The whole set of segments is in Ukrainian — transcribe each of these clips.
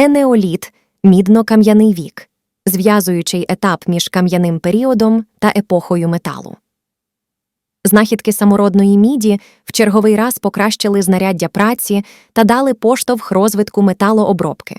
Енеоліт мідно-кам'яний вік, зв'язуючий етап між кам'яним періодом та епохою металу. Знахідки самородної міді в черговий раз покращили знаряддя праці та дали поштовх розвитку металообробки.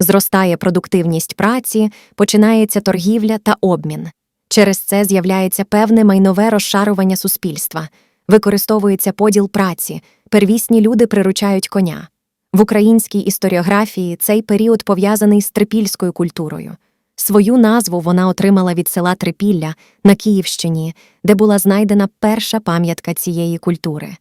Зростає продуктивність праці, починається торгівля та обмін. Через це з'являється певне майнове розшарування суспільства, використовується поділ праці, первісні люди приручають коня. В українській історіографії цей період пов'язаний з трипільською культурою. Свою назву вона отримала від села Трипілля на Київщині, де була знайдена перша пам'ятка цієї культури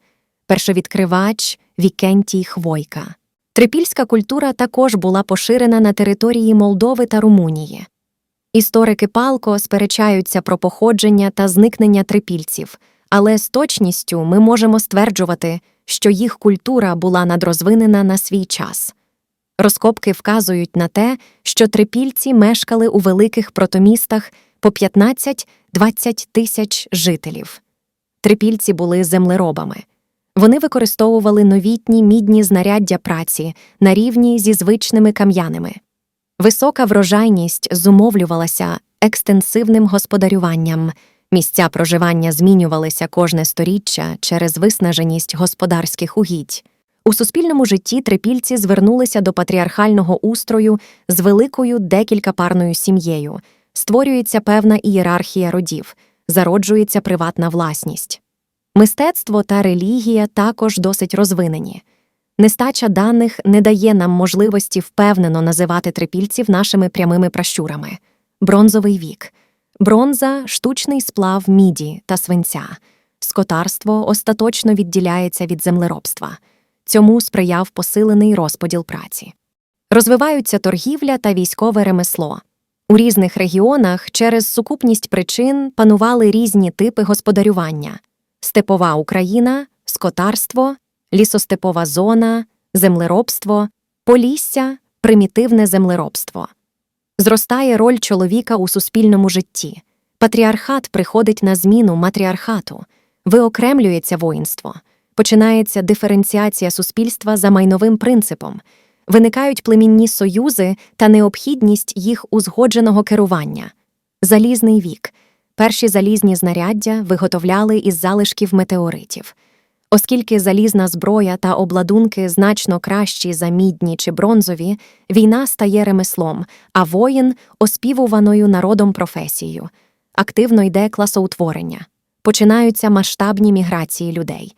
першовідкривач Вікентій Хвойка. Трипільська культура також була поширена на території Молдови та Румунії. Історики палко сперечаються про походження та зникнення трипільців, але з точністю ми можемо стверджувати, що їх культура була надрозвинена на свій час. Розкопки вказують на те, що трипільці мешкали у великих протомістах по 15-20 тисяч жителів. Трипільці були землеробами. Вони використовували новітні мідні знаряддя праці на рівні зі звичними кам'яними. Висока врожайність зумовлювалася екстенсивним господарюванням. Місця проживання змінювалися кожне сторіччя через виснаженість господарських угідь. У суспільному житті трипільці звернулися до патріархального устрою з великою декількапарною сім'єю, створюється певна ієрархія родів, зароджується приватна власність. Мистецтво та релігія також досить розвинені. Нестача даних не дає нам можливості впевнено називати трипільців нашими прямими пращурами. Бронзовий вік. Бронза штучний сплав міді та свинця. Скотарство остаточно відділяється від землеробства. Цьому сприяв посилений розподіл праці. Розвиваються торгівля та військове ремесло. У різних регіонах через сукупність причин панували різні типи господарювання: степова Україна, скотарство, лісостепова зона, землеробство, полісся, примітивне землеробство. Зростає роль чоловіка у суспільному житті. Патріархат приходить на зміну матріархату, виокремлюється воїнство, починається диференціація суспільства за майновим принципом, виникають племінні союзи та необхідність їх узгодженого керування. Залізний вік. Перші залізні знаряддя виготовляли із залишків метеоритів. Оскільки залізна зброя та обладунки значно кращі за мідні чи бронзові, війна стає ремеслом, а воїн оспівуваною народом професією. Активно йде класоутворення. Починаються масштабні міграції людей.